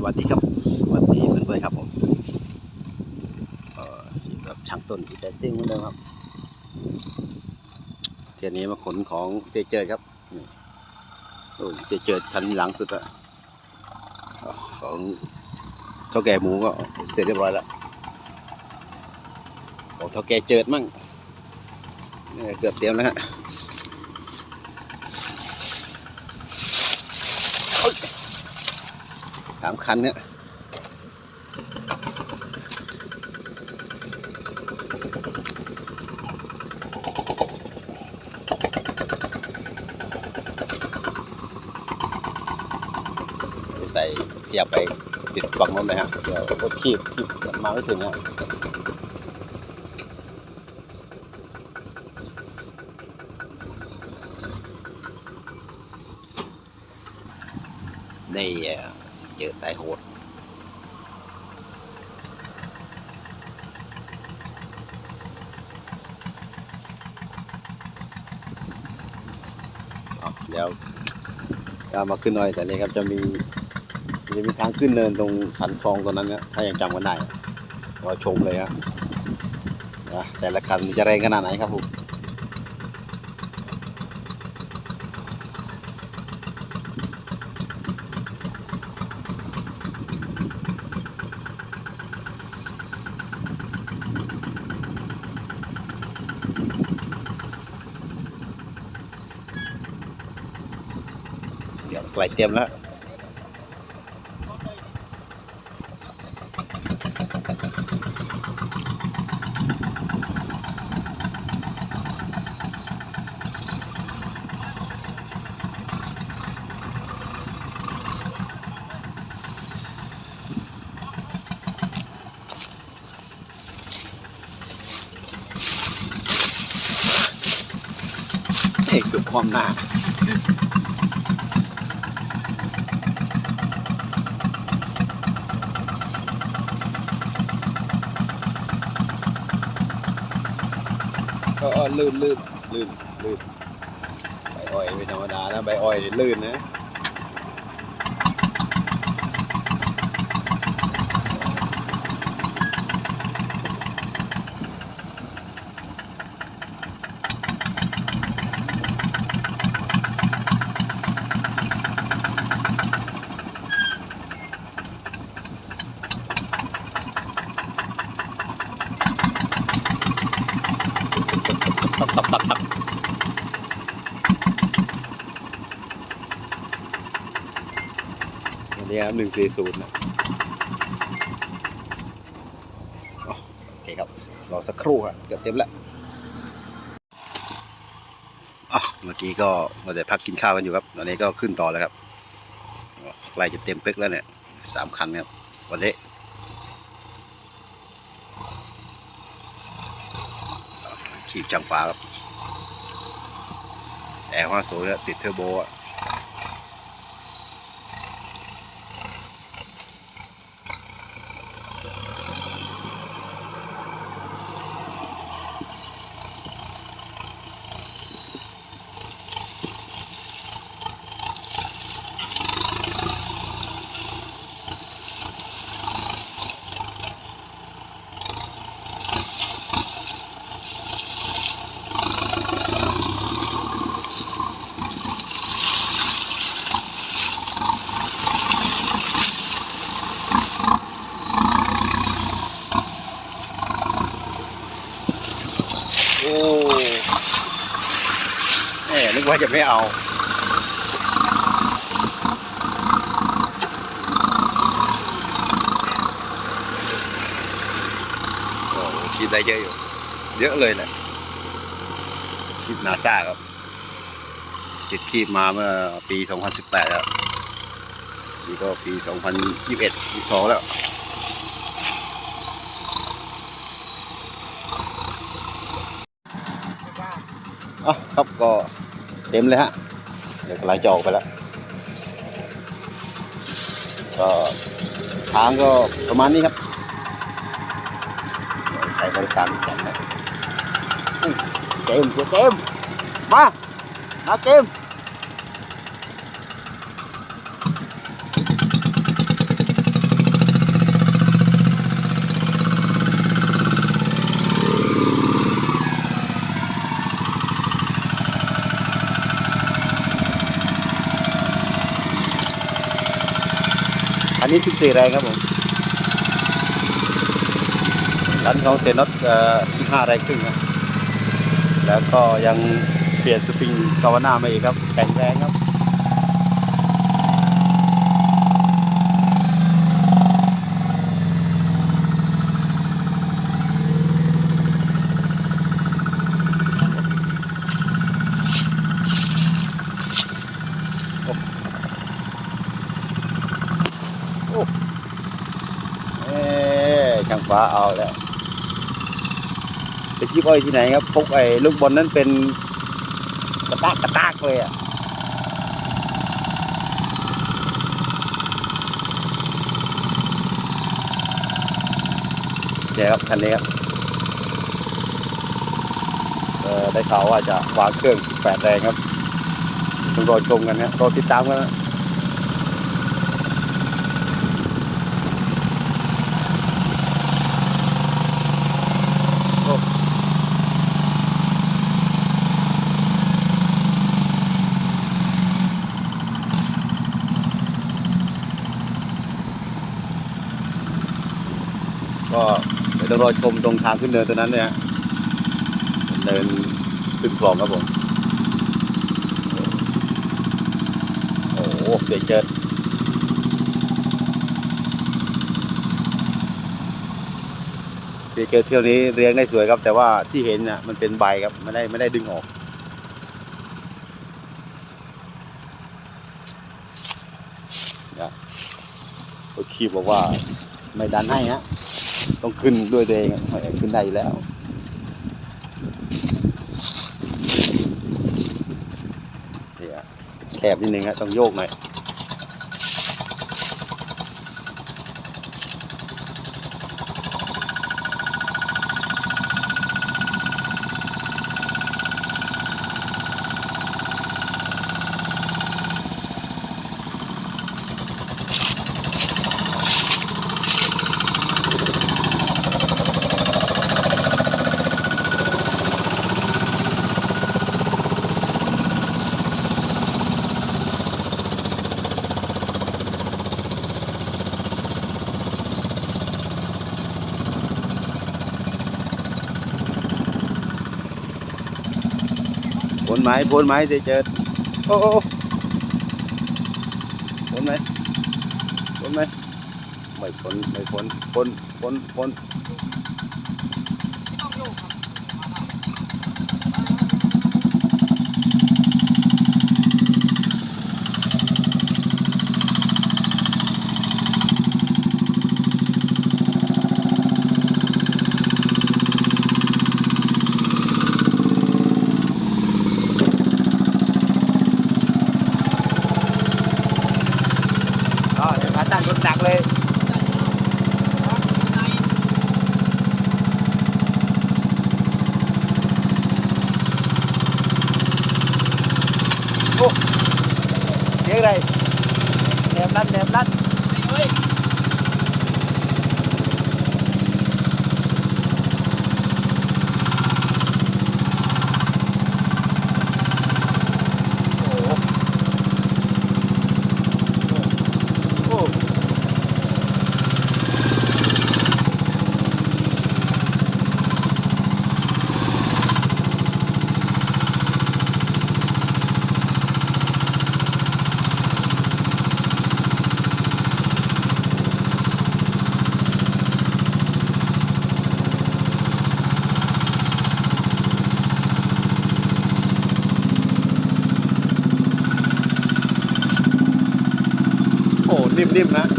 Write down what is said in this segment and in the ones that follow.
สวัสดีครับ สวัสดีเพื่อนๆครับผมเอ่อแบบช่างต้นอีแต่ซิ่งเหมือนเดิมครับเที่ยนี้มาขนของเจเจอครับโอ้เจเจอทันหลังสุดอะของเท่าแก่หมูก็เสร็จเรียบร้อยแล้วขอ้เท่าแก่เจิดมั่งเกือบเต็มแล้วฮะ สามคันเนี่ยใส่เทียบไปติดฝั่งโน้นเลยฮะเดี๋ยวรถขีบขีบมันมาไม่ถึงฮะนี่อ่ เจอสายโหดเดี๋ยวจะมาขึ้นหน่อยแต่นี่ครับจะมีจะมีทางขึ้นเนินตรงสันคลองตรงนั้นเนี่ยถ้ายังจำกันได้รอชมเลยครับนะแต่ละคันจะแรงขนาดไหนครับผม ไกลเตรียมแล้วเอกเกือบความหน้า ก็ลื่นลื่นลื่นลื่นใบอ้อยไม่ธรรมดานะใบอ้อยนี่ลื่นนะ อันนี้ครับหนึ่งสี่ศูนย์นะอ๋อโอเคครับ รอสักครู่ครับเกือบเต็มแล้วอะเมื่อกี้ก็มาแต่พักกินข้าวกันอยู่ครับ ตอนนี้ก็ขึ้นต่อแล้วครับอ๋อใกล้จะเต็มเป๊กแล้วเนี่ยสามคันครับวันนี้ขีบจังฟ้าครับแอร์ว่าสวยแล้วติดเทอร์โบอะ โอ้แหมนึกว่าจะไม่เอาโอ้คิดได้เยอะอยู่ เยอะเลยแหละคิดนาซาครับติดคีบมาเมื่อปี 2018 แล้วนี่ก็ปี 2021 22 แล้ว ครับก็เต็มเลยฮะเดี๋ยวกำลังจะออกไปแล้วก็ทางก็ประมาณนี้ครับใช้บริการจังนะเกมเสียเกมมามาเกม นนี้14แรงครับผมรันของเซนอตเอ่อ15แรงครึ่งครับแล้วก็ยังเปลี่ยนสปริงกาวน่ามาอีกครับแข็งแรงครับ เอ๊ะช่างฟ้าเอาแล้วไปที่อ้อยที่ไหนครับพกไอ้ลูกบอลนั้นเป็นกระตากกระตากเลยอะเนี่ยครับคันนี้ครับเออได้ข่าวว่าจะวางเครื่อง 18 แรงครับต้องรอชมกันนะรอติดตามกันนะ ก็เดี๋ยวต้อง รอชมตรงทางขึ้นเนินตัวนั้นเนี่ยเนินขึ้นคลองครับผมโอ้โหเสียเจิดเสียเจิดเที่ยวนี้เรียงได้สวยครับ แต่ว่าที่เห็นน่ะมันเป็นใบครับไม่ได้ไม่ได้ดึงออกเนี่ยโค้ชคีบอกว่าไม่ดันให้ฮะ ต้องขึ้นด้วยตัวเองขึ้นได้อยู่แล้วเดี๋ยแคบนิดนึงฮะต้องโยกหน่อย พ้นไหมพ้นไหมเจเจอโอ้โอ้พ้นไหมพ้นไหมไม่พ้นไม่พ้นพ้นพ้นพ้นอ๋อเดี๋ยวขาตั้งรถหนักเลย โอ้เสียงอะไร แหนมลั่นแหนมลั่นโอ้โหโอ้ โอ้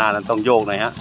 หน้านั้นต้องโยกหน่อยฮะ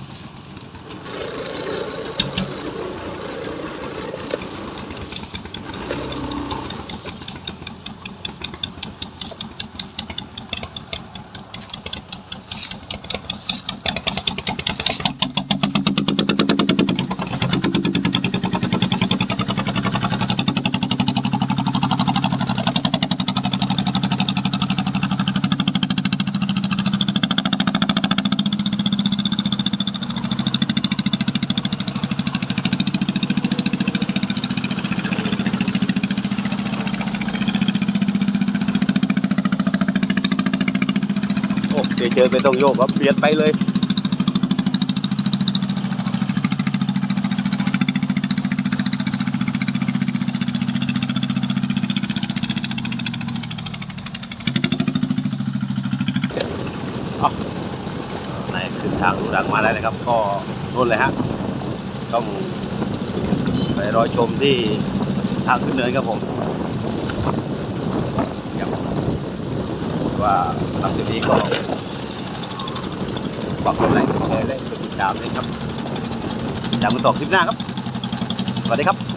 เดี๋ยวเจอไปต้องโยกก็เปลี่ยนไปเลยเอาไหนขึ้นทางลูดังมาได้เลยครับ ก็นู่นเลยฮะต้องไปรอชมที่ทางขึ้นเนินครับผมว่าสำหรับคลิปนี้ก็ ฝากกดไลค์กดแชร์และกดติดตามด้วยครับติดตามกันต่อคลิปหน้าครับ สวัสดีครับ